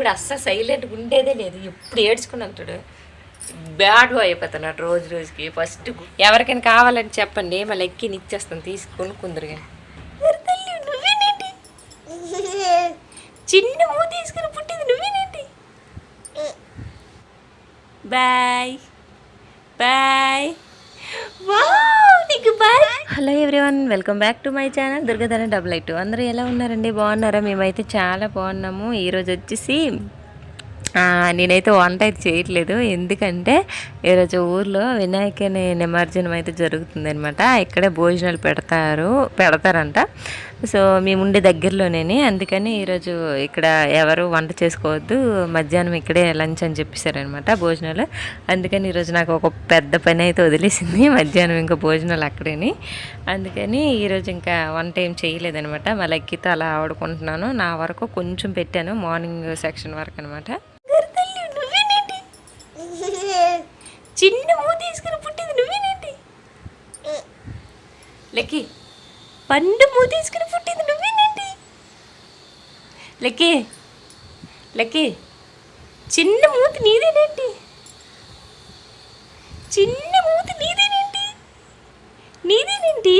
ఇప్పుడు అస్సలు సైలెంట్గా ఉండేదే లేదు. ఎప్పుడు ఏడ్చుకుని అంటాడు బ్యాడ్ బాయ్ అయిపోతున్నాడు రోజు రోజుకి. ఫస్ట్ ఎవరికైనా కావాలని చెప్పండి. మళ్ళీ ఎక్కి ఇచ్చేస్తాను. తీసుకొని కుందరు చిన్న మూ తీసుకుని పుట్టింది నువ్వేనేంటి? బాయ్. బాయ్ నీకు bye everyone welcome back to my channel దుర్గధన double eight అందరూ ఎలా ఉన్నారండి? బాగున్నారా? మేమైతే చాలా బాగున్నాము. ఈరోజు వచ్చేసి నేనైతే వంట అయితే చేయట్లేదు. ఎందుకంటే ఈరోజు ఊర్లో వినాయకుని నిమజ్జనం అయితే జరుగుతుందనమాట ఇక్కడే భోజనాలు పెడతారు పెడతారంట. సో మేము ఉండే దగ్గరలోనే అందుకని ఈరోజు ఇక్కడ ఎవరు వంట చేసుకోవద్దు మధ్యాహ్నం ఇక్కడే లంచ్ అని చెప్పేశారనమాట భోజనాలు. అందుకని ఈరోజు నాకు ఒక పెద్ద పని అయితే వదిలేసింది మధ్యాహ్నం ఇంకా భోజనాలు అక్కడేని. అందుకని ఈరోజు ఇంకా వంట ఏం చేయలేదనమాట. మళ్ళీ ఎక్కితో అలా ఆడుకుంటున్నాను. నా వరకు కొంచెం పెట్టాను మార్నింగ్ సెక్షన్ వరకు అనమాట. చిన్న మూ తీసుకుని పుట్టింది నువ్వేనేంటి? లెక్కి పండు మూతీసుకుని పుట్టింది నువ్వేనండి? లకే లకే చిన్న మూతి నీదేనండి? చిన్న మూతి నీదేనండి? నీదేనేంటి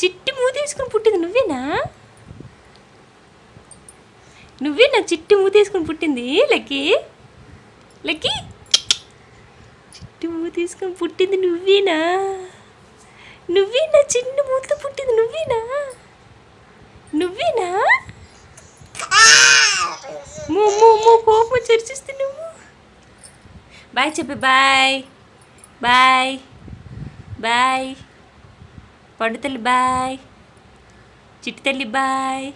చిట్టి మూతీసుకుని పుట్టింది నువ్వేనా? నువ్వేనా చిట్టి మూతీసుకుని పుట్టింది లెక్కి? లెక్కి చిట్టి మూ తీసుకొని పుట్టింది నువ్వేనా? నువ్వేనా? చిన్న మూత పుట్టింది నువ్వేనా? నువ్వేనా? కోపం చర్చిస్తే నువ్వు. బాయ్ చెప్పి బాయ్. బాయ్. బాయ్. పండుతల్లి బాయ్. చిట్టి తల్లి బాయ్.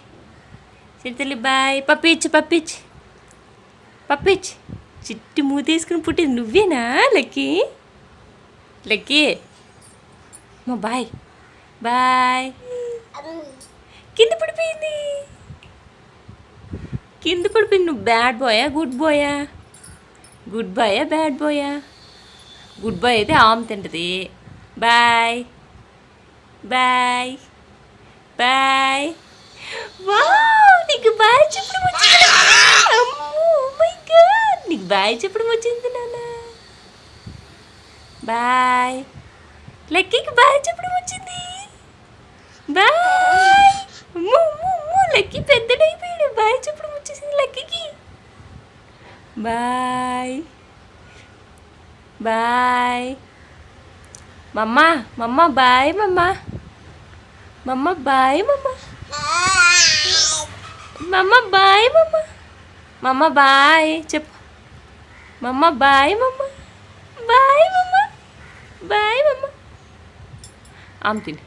చిట్టి తల్లి బాయ్. పప్పిచ్చు పప్పిచ్చు పప్పిచ్చు చిట్టి మూతేసుకుని పుట్టింది నువ్వేనా లక్కీ? లక్కీ? మా బాయ్. బాయ్. కింద పడిపోయింది. కింద పడిపోయింది. నువ్వు బ్యాడ్ బాయా గుడ్ బాయా గుడ్ బాయా బ్యాడ్ బాయా గుడ్ బాయ్ అయితే ఆమ్ తింటది. బాయ్. బాయ్. బాయ్. వా నీకు బాయ్ చెప్పడం వచ్చింది. Oh నీకు బాయ్ చెప్పడం వచ్చింది నాన్న. బాయ్. లక్కీకి బాయ్ చెప్పడం వచ్చింది. బాయ్. అమ్మో లక్కీ పెద్దడైపోయాడు. బాయ్ చెప్పడం వచ్చేసింది లక్కీకి. బాయ్. బాయ్. మమ్మ మమ్మ బాయ్ మమ్మ. మమ్మ బాయ్ మమ్మ. మమ్మ బాయ్ మమ్మ. మమ్మ బాయ్ చెప్పు. మమ్మ బాయ్ మమ్మ. బాయ్ మమ్మ. బాయ్ మమ్మ. ఆమె తిని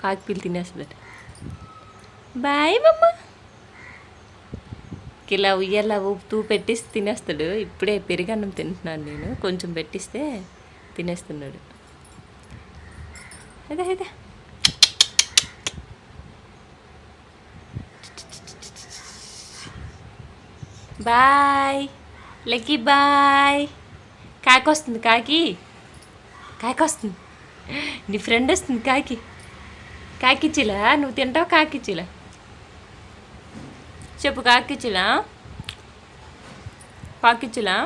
కాకి పిల్లి తినేస్తుందట బాయ్ మమ్మ ఇలా ఉయ్యాల ఊపుతూ పెట్టిస్తే తినేస్తాడు ఇప్పుడే పెరిగన్నం తింటున్నాను నేను కొంచెం పెట్టిస్తే తినేస్తున్నాడు అదే అదే బాయ్ లక్కీ బాయ్ కాకి వస్తుంది కాకి కాకి వస్తుంది నీ ఫ్రెండ్ వస్తుంది కాకి. కాకిచ్చిలా నువ్వు తింటావు కాకిచ్చిలా చెప్పు కాకిచ్చిలా పాకిచ్చులా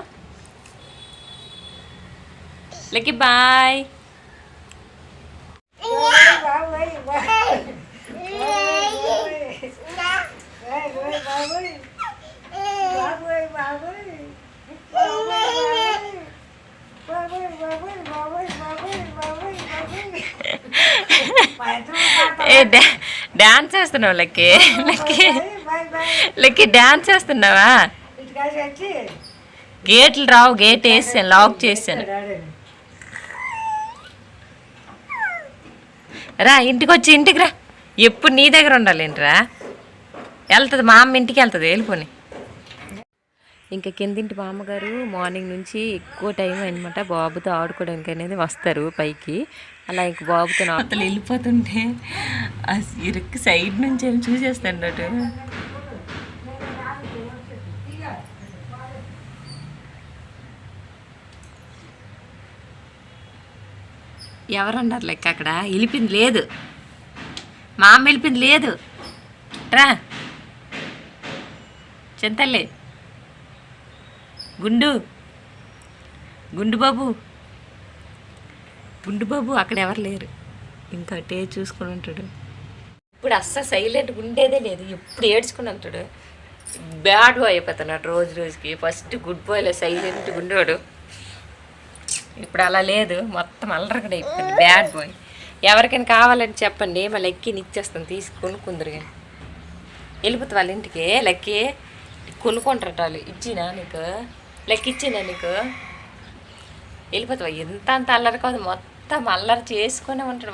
లకి బాయ్. ఏ డాన్స్ చేస్తున్నావు లక్కీ లక్కీ లక్కీ డాన్స్ చేస్తున్నావా? గేట్లు రావు గేట్ వేసాను లాక్ చేశాను రా ఇంటికి వచ్చి ఇంటికి రా. ఎప్పుడు నీ దగ్గర ఉండాలేంటిరా? వెళ్తుంది మా అమ్మ ఇంటికి వెళ్తుంది వెళ్ళిపోని. ఇంకా కిందింటి మామగారు మార్నింగ్ నుంచి ఎక్కువ టైం అనమాట బాబుతో ఆడుకోవడానికి అనేది వస్తారు పైకి. అలా ఇంక బాబుతో అతను వెళ్ళిపోతుంటే ఆ ఇరుక్కు సైడ్ నుంచి ఏమి చూసేస్తాడు ఎవరన్నారు లెక్క అక్కడ? వెళ్ళిపోయింది లేదు. మా అమ్మ వెళ్ళిపోయింది లేదు. రా. చింతలే గుండు. గుండు బాబు. గుండు బాబు అక్కడ ఎవరు లేరు. ఇంకా అటే చూసుకుని ఉంటాడు. ఇప్పుడు అస్సలు సైలెంట్గా ఉండేదే లేదు. ఎప్పుడు ఏడ్చుకుని ఉంటాడు. బ్యాడ్ బాయ్ అయిపోతున్నాడు రోజు రోజుకి. ఫస్ట్ గుడ్ బాయ్లో సైలెంట్ ఉండేవాడు. ఇప్పుడు అలా లేదు. మొత్తం అల్లరగడ అయిపోయింది. Bad boy. ఎవరికైనా కావాలని చెప్పండి. మా లెక్కీని ఇచ్చేస్తాను. తీసుకొని కొందరు వెళ్ళిపోతే వాళ్ళ ఇంటికి లెక్కీ కొనుక్కుంటారు వాళ్ళు. ఇచ్చినా నీకు? లెక్కిచ్చిందా నీకు? వెళ్ళిపోతావా? ఎంత అంత అల్లరి కాదు మొత్తం అల్లరి చేసుకునే ఉంటాడు